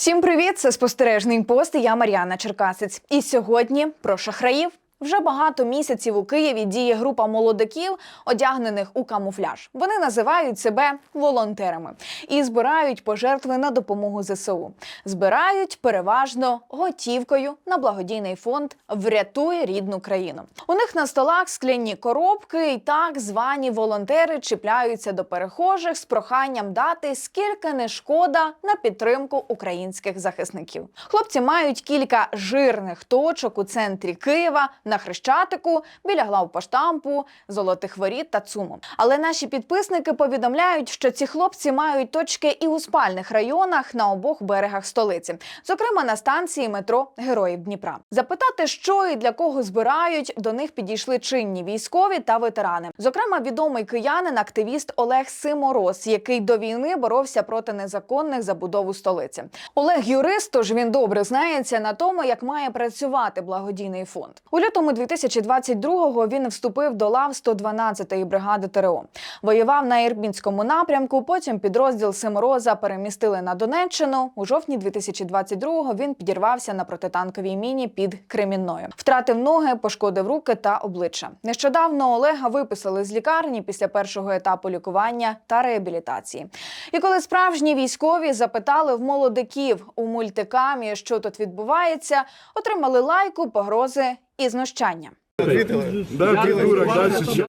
Всім привіт! Це спостережний пост. Я Мар'яна Черкасець. І сьогодні про шахраїв. Вже багато місяців у Києві діє група молодиків, одягнених у камуфляж. Вони називають себе волонтерами і збирають пожертви на допомогу ЗСУ. Збирають переважно готівкою на благодійний фонд Врятуй рідну країну. У них на столах скляні коробки, і так звані волонтери чіпляються до перехожих з проханням дати скільки не шкода на підтримку українських захисників. Хлопці мають кілька жирних точок у центрі Києва на Хрещатику, біля главпоштампу, золотих воріт та ЦУМу. Але наші підписники повідомляють, що ці хлопці мають точки і у спальних районах на обох берегах столиці, зокрема на станції метро Героїв Дніпра. Запитати, що і для кого збирають, до них підійшли чинні військові та ветерани. Зокрема, відомий киянин, активіст Олег Симороз, який до війни боровся проти незаконних забудов у столиці. Олег юрист, тож він добре знається на тому, як має працювати благодійний фонд. У лютому 2022-го він вступив до лав 112-ї бригади ТРО. Воював на Ірбінському напрямку. Потім підрозділ Симороза перемістили на Донеччину. У жовтні 2022-го він підірвався на протитанковій міні під Кремінною. Втратив ноги, пошкодив руки та обличчя. Нещодавно Олега виписали з лікарні після першого етапу лікування та реабілітації. І коли справжні військові запитали в молодиків у мультикамі, що тут відбувається, отримали лайку, погрози і знущання. Придурок, дальше що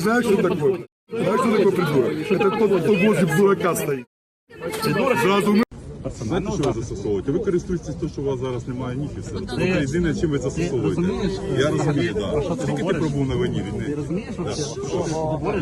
знаешь, что такое? Знаешь, придурок? Это тот, кто возле дурака стоит. Сразу. Знаєте, що ви застосовуєте? Ви користуєтесь тим, що у вас зараз немає ніг і все. Це єдине, чим ви застосовуєте. Я розумію, так. Скільки ти пробув на війні від них? Я розумію,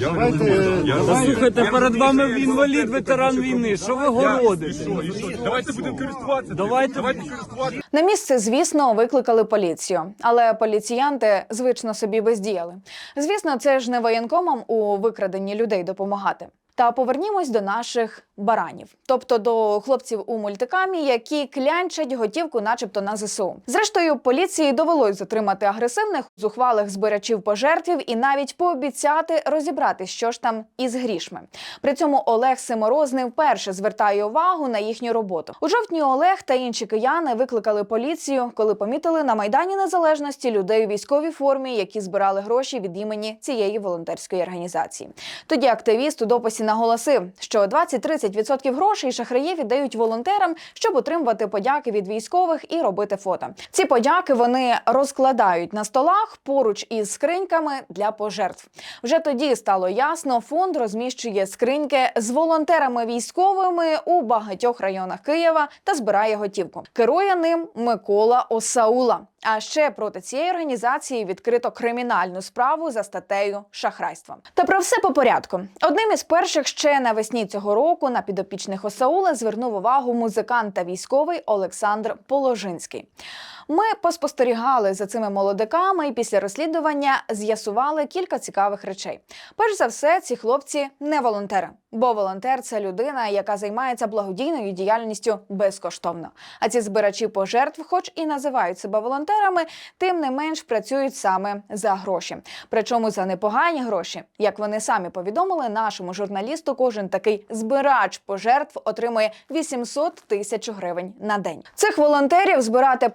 я розумію. Слухайте, перед вами інвалід, ветеран війни. Що ви І городите? що, і що? Давайте будемо користуватися. Давайте. Давайте користуватися. На місце, звісно, викликали поліцію, але поліціянти звично собі бездіяли. Звісно, це ж не воєнкомам у викраденні людей допомагати. Та повернімось до наших баранів, тобто до хлопців у мультикамі, які клянчать готівку, начебто на ЗСУ. Зрештою, поліції довелось затримати агресивних зухвалих збирачів пожертвів і навіть пообіцяти розібрати, що ж там із грішми. При цьому Олег Симороз не вперше звертає увагу на їхню роботу. У жовтні Олег та інші кияни викликали поліцію, коли помітили на майдані незалежності людей у військовій формі, які збирали гроші від імені цієї волонтерської організації. Тоді активіст у дописі наголосив, що 20-30% грошей шахраї віддають волонтерам, щоб отримувати подяки від військових і робити фото. Ці подяки вони розкладають на столах поруч із скриньками для пожертв. Вже тоді стало ясно, фонд розміщує скриньки з волонтерами військовими у багатьох районах Києва та збирає готівку. Керує ним Микола Осаула. А ще проти цієї організації відкрито кримінальну справу за статтею шахрайства. Та про все по порядку. Одним із перших ще навесні цього року на підопічних Осаула звернув увагу музикант та військовий Олександр Положинський. Ми поспостерігали за цими молодиками і після розслідування з'ясували кілька цікавих речей. Перш за все, ці хлопці не волонтери, бо волонтер це людина, яка займається благодійною діяльністю безкоштовно. А ці збирачі пожертв, хоч і називають себе волонтерами, тим не менш працюють саме за гроші. Причому за непогані гроші, як вони самі повідомили нашому журналісту, кожен такий збирач пожертв отримує 800 тисяч гривень на день. Цих волонтерів збирати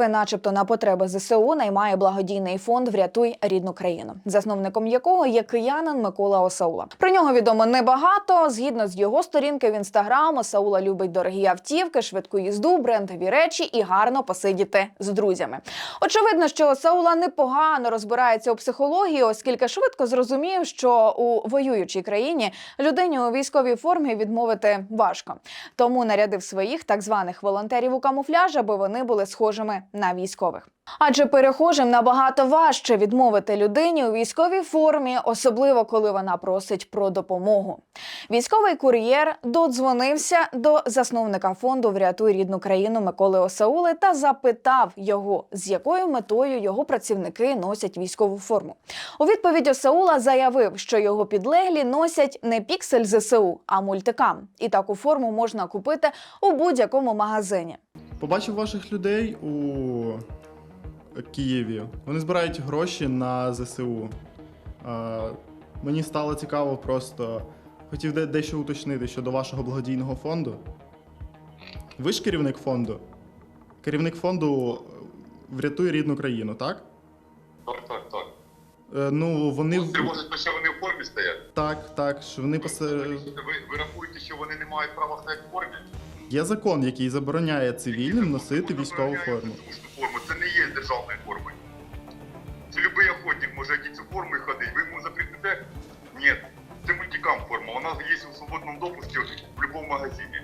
пожертви, начебто на потреби ЗСУ, наймає благодійний фонд Врятуй рідну країну, засновником якого є киянин Микола Осаула. Про нього відомо небагато. Згідно з його сторінки в інстаграм, Осаула любить дорогі автівки, швидку їзду, брендові речі і гарно посидіти з друзями. Очевидно, що Осаула непогано розбирається у психології, оскільки швидко зрозумів, що у воюючій країні людині у військовій формі відмовити важко. Тому нарядив своїх так званих волонтерів у камуфляж, аби вони були схожими на військових. Адже перехожим набагато важче відмовити людині у військовій формі, особливо коли вона просить про допомогу. Військовий кур'єр додзвонився до засновника фонду Врятуй рідну країну Миколи Осаули та запитав його, з якою метою його працівники носять військову форму. У відповідь Осаула заявив, що його підлеглі носять не піксель ЗСУ, а мультикам. І таку форму можна купити у будь-якому магазині. Побачив ваших людей у Києві. Вони збирають гроші на ЗСУ. Е, Мені стало цікаво просто. Хотів де- дещо уточнити щодо вашого благодійного фонду. Ви ж керівник фонду. Керівник фонду врятує рідну країну, так? Так, так, так. Е, ну, вони в- Тривожить, що вони в формі стоять. так, так, що вони посе... Ви, ви рахуєте, що вони не мають права стояти в формі? Є закон, який забороняє цивільним носити військову форму. Форму. Це не є державною формою. Це любий охотник може цю форму і ходити. Ви йому запретите? Ні. Це мультикам форма. Вона є у свободному допуску в будь-якому магазині.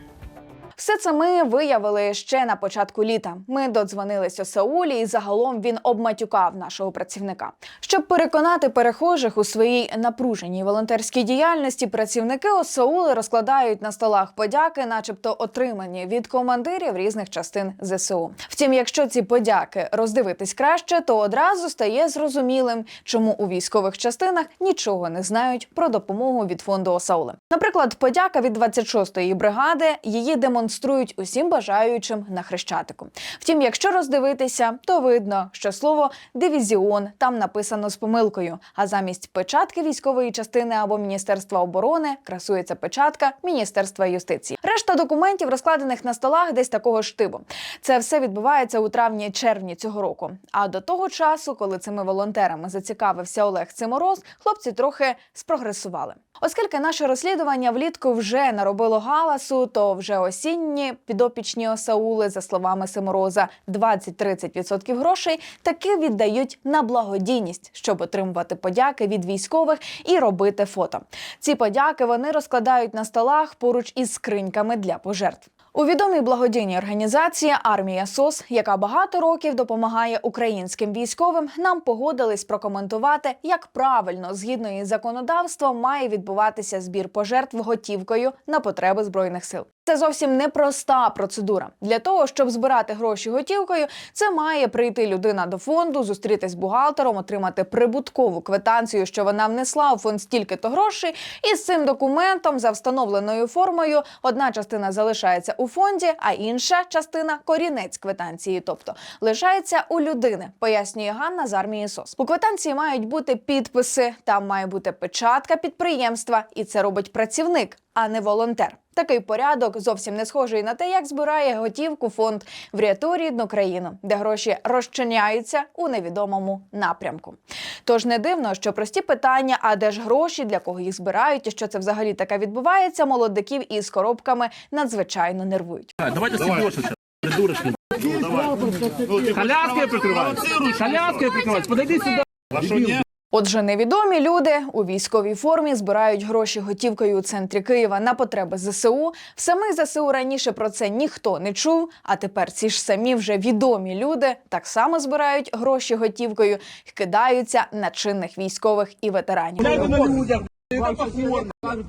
Все це ми виявили ще на початку літа. Ми додзвонились Саулі, і загалом він обматюкав нашого працівника. Щоб переконати перехожих у своїй напруженій волонтерській діяльності, працівники Осаули розкладають на столах подяки, начебто отримані від командирів різних частин ЗСУ. Втім, якщо ці подяки роздивитись краще, то одразу стає зрозумілим, чому у військових частинах нічого не знають про допомогу від фонду Осаули. Наприклад, подяка від 26-ї бригади її демонструють усім бажаючим на хрещатику. Втім, якщо роздивитися, то видно, що слово дивізіон там написано з помилкою. А замість печатки військової частини або Міністерства оборони красується печатка Міністерства юстиції. Решта документів розкладених на столах десь такого ж типу. Це все відбувається у травні-червні цього року. А до того часу, коли цими волонтерами зацікавився Олег Цимороз, хлопці трохи спрогресували. Оскільки наше розслідування влітку вже наробило галасу, то вже осінні підопічні Осаули, за словами Симороза, 20-30% грошей таки віддають на благодійність, щоб отримувати подяки від військових і робити фото. Ці подяки вони розкладають на столах поруч із скриньками для пожертв. У відомій благодійній організації Армія СОС, яка багато років допомагає українським військовим, нам погодились прокоментувати, як правильно згідно із законодавством має відбуватися збір пожертв готівкою на потреби збройних сил. Це зовсім непроста процедура. Для того щоб збирати гроші готівкою, це має прийти людина до фонду, зустрітись з бухгалтером, отримати прибуткову квитанцію, що вона внесла у фонд стільки-то грошей, і з цим документом за встановленою формою одна частина залишається у фонді, а інша частина корінець квитанції, тобто лишається у людини, пояснює Ганна з армії СОС. У квитанції мають бути підписи, там має бути печатка підприємства, і це робить працівник, а не волонтер. Такий порядок зовсім не схожий на те, як збирає готівку фонд «Врятуй рідну країну, де гроші розчиняються у невідомому напрямку. Тож не дивно, що прості питання, а де ж гроші, для кого їх збирають і що це взагалі таке відбувається, молодиків із коробками надзвичайно нервують. Давайте сидоши, придурочный. Коляски прикриваються. Коляски прикриваються. Подойди сюди. Отже, невідомі люди у військовій формі збирають гроші готівкою у центрі Києва на потреби ЗСУ. В самих ЗСУ раніше про це ніхто не чув. А тепер ці ж самі вже відомі люди так само збирають гроші готівкою і кидаються на чинних військових і ветеранів.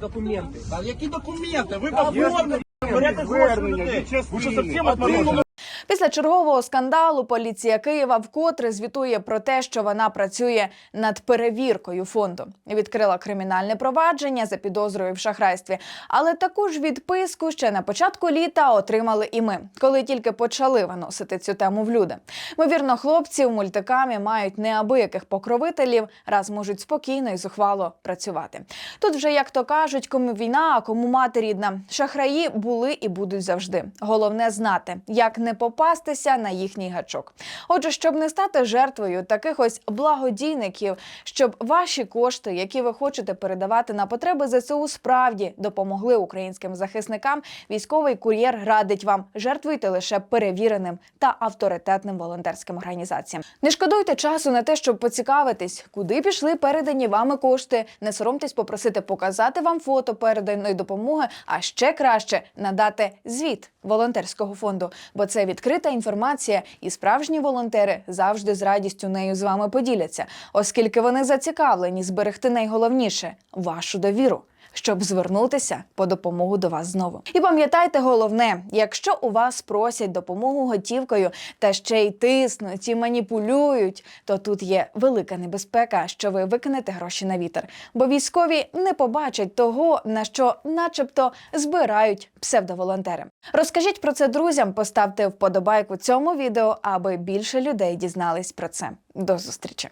Документи. Які документи? Ви по формі берете гроші у людей. Ви що зовсім отморожені? Після чергового скандалу поліція Києва вкотре звітує про те, що вона працює над перевіркою фонду. Відкрила кримінальне провадження за підозрою в шахрайстві. Але таку ж відписку ще на початку літа отримали і ми, коли тільки почали виносити цю тему в люди. Ймовірно, хлопці в мультикамі мають неабияких покровителів, раз можуть спокійно і зухвало працювати. Тут вже як то кажуть, кому війна, а кому мати рідна. Шахраї були і будуть завжди. Головне знати, як не попастися на їхній гачок. Отже, щоб не стати жертвою таких ось благодійників, щоб ваші кошти, які ви хочете передавати на потреби ЗСУ, справді допомогли українським захисникам. Військовий кур'єр радить вам жертвуйте лише перевіреним та авторитетним волонтерським організаціям. Не шкодуйте часу на те, щоб поцікавитись, куди пішли передані вами кошти. Не соромтесь попросити показати вам фото переданої допомоги, а ще краще надати звіт волонтерського фонду, бо це відкрита інформація, і справжні волонтери завжди з радістю нею з вами поділяться, оскільки вони зацікавлені зберегти найголовніше вашу довіру. Щоб звернутися по допомогу до вас знову, і пам'ятайте головне: якщо у вас просять допомогу готівкою та ще й тиснуть і маніпулюють, то тут є велика небезпека, що ви викинете гроші на вітер, бо військові не побачать того, на що, начебто, збирають псевдоволонтери. Розкажіть про це друзям, поставте вподобайку цьому відео, аби більше людей дізнались про це. До зустрічі!